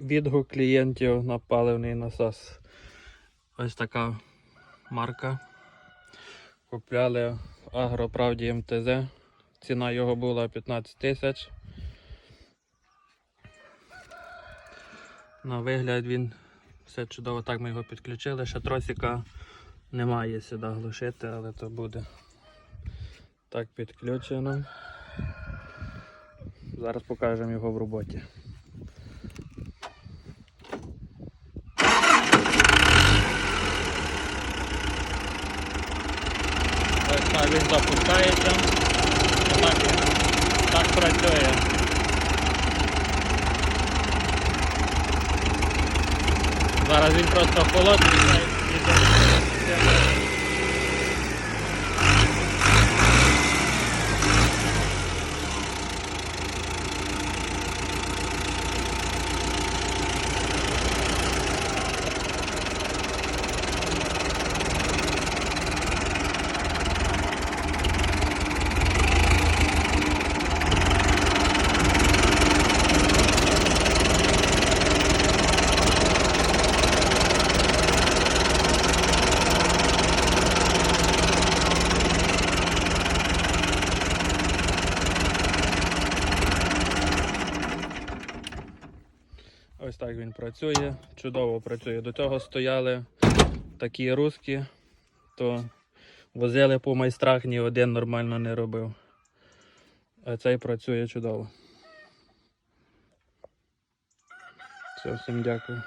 Відгук клієнтів на паливний насос. Ось така марка. Купляли в Агроправді МТЗ. Ціна його була 15 тисяч. На вигляд він все чудово. Так ми його підключили. Ще тросика немає сюди глушити, але то буде так підключено. Зараз покажемо його в роботі. Ось так він запускається. Він так працює. Зараз він просто холодний. Ось так він працює, чудово працює. До цього стояли такі руски, то возили по майстрах, ні один нормально не робив. А цей працює чудово. Все, всім дякую.